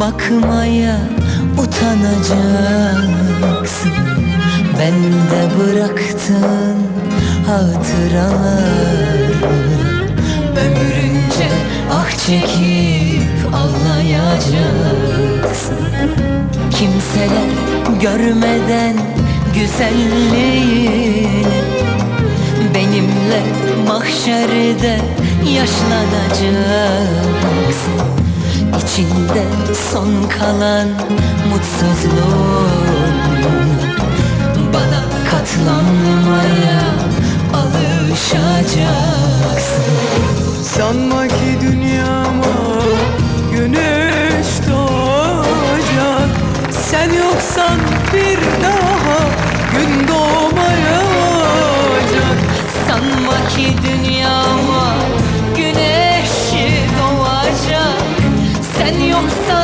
bakmaya utanacaksın. Bende bıraktın hatıraları. Ömrünce ah çekip ağlayacaksın. Kimseler görmeden güzelliğini Benimle mahşerde yaşlanacaksın İçinde son kalan mutsuzluğun Bana katlanmaya alışacaksın. Sanma ki dünyama güneş doğacak. Sen yoksan bir daha gün doğmayacak. Sanma ki dünyama Sen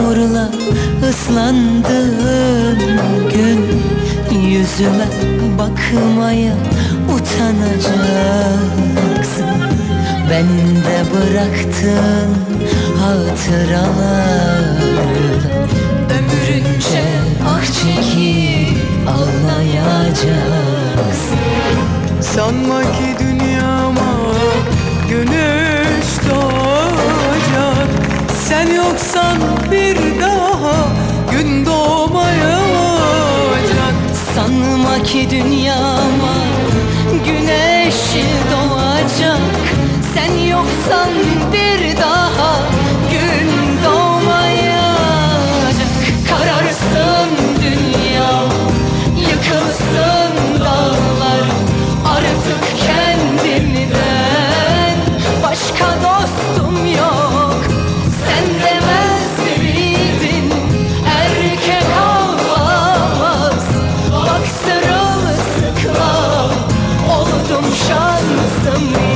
yağmurla ıslandığım gün Yüzüme bakmaya utanacaksın. Bende bıraktın hatıralarla Ömrünce ah çekip ağlayacaksın Sanma ki dünyama doğacak Sen yoksan bir daha gün doğmayacak. Sanma ki dünyama güneş doğacak. Sen yoksan bir daha me.